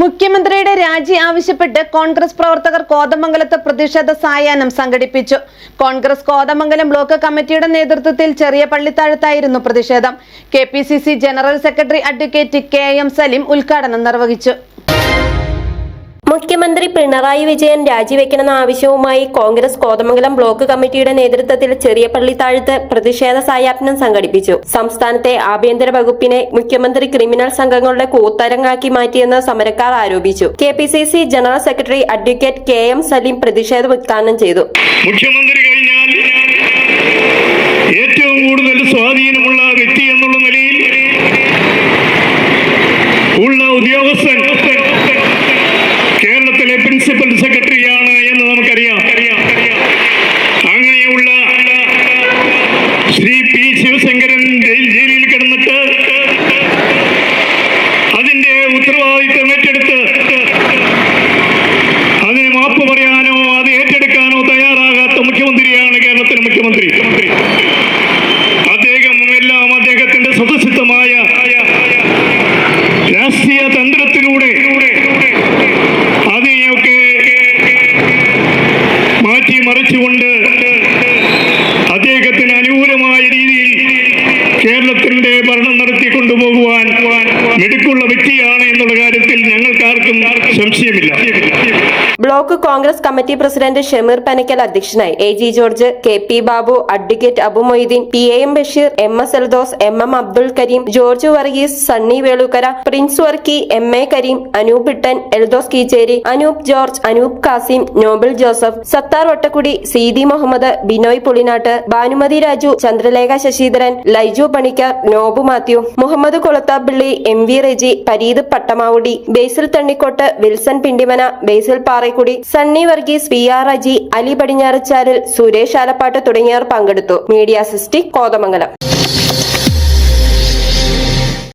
മുഖ്യമന്ത്രിയുടെ രാജി ആവശ്യപ്പെട്ട് കോൺഗ്രസ് പ്രവർത്തകർ കോതമംഗലത്ത് പ്രതിഷേധ സായാഹ്നം സംഘടിപ്പിച്ചു. കോൺഗ്രസ് കോതമംഗലം ബ്ലോക്ക് കമ്മിറ്റിയുടെ നേതൃത്വത്തിൽ ചെറിയ പള്ളിത്താഴത്തായിരുന്നു പ്രതിഷേധം. K general secretary advocate K Saleem ഉദ്ഘാടനം നിർവഹിച്ചു. മുഖ്യമന്ത്രി പിണറായി വിജയൻ രാജിവെക്കണമെന്ന ആവശ്യവുമായി കോൺഗ്രസ് കോതമംഗലം ബ്ലോക്ക് കമ്മിറ്റിയുടെ നേതൃത്വത്തിൽ ചെറിയ പള്ളിത്താഴത്ത് പ്രതിഷേധ സായാഹ്നം സംഘടിപ്പിച്ചു. സംസ്ഥാനത്തെ ആഭ്യന്തര വകുപ്പിനെ മുഖ്യമന്ത്രി ക്രിമിനൽ സംഘങ്ങളുടെ കൂത്തരങ്ങാക്കി മാറ്റിയെന്ന് സമരക്കാർ ആരോപിച്ചു. K general secretary advocate K M Saleem പ്രതിഷേധം ഉദ്ഘാടനം ചെയ്തു. മുഖ്യമന്ത്രി ശ്രീ പി ശിവശങ്കരൻ ജയിലിൽ കിടന്നിട്ട് അതിന്റെ ഉത്തരവാദിത്വം ഏറ്റെടുത്ത് അതിന് മാപ്പ് പറയാനോ അത് ഏറ്റെടുക്കാനോ തയ്യാറാകാത്ത മുഖ്യമന്ത്രിയാണ് കേരളത്തിലെ മുഖ്യമന്ത്രി. ഞങ്ങൾക്കാർക്കും സംശയമില്ല block Congress committee president Shameer Panakkal അധ്യക്ഷനായി A G George K P Babu advocate Abu Moideen P A M Basheer M S Eldhose M M Abdul Kareem George Varghese Sunny Velukkara Prince Varkey M A Kareem Anoop Ittan Eldhose Keecheri Anoop George Anoop Kasim Noble Joseph Sathar Ottakkudi Seethi Muhammad Binoy Pulinattu Bhanumathi Raju Chandralekha Sasidharan Laiju Panicker Nobu Mathew Muhammad Kolathappilly M V Reji Pareeth Pattamavudi Basil Thannikkottu Wilson Pindimana Basil Parekkudi Sunny Varghese P R Aji Ali Padinjarachalil Suresh Alappattu തുടങ്ങിയവർ പങ്കെടുത്തു. Media സിസ്റ്റി കോതമംഗലം.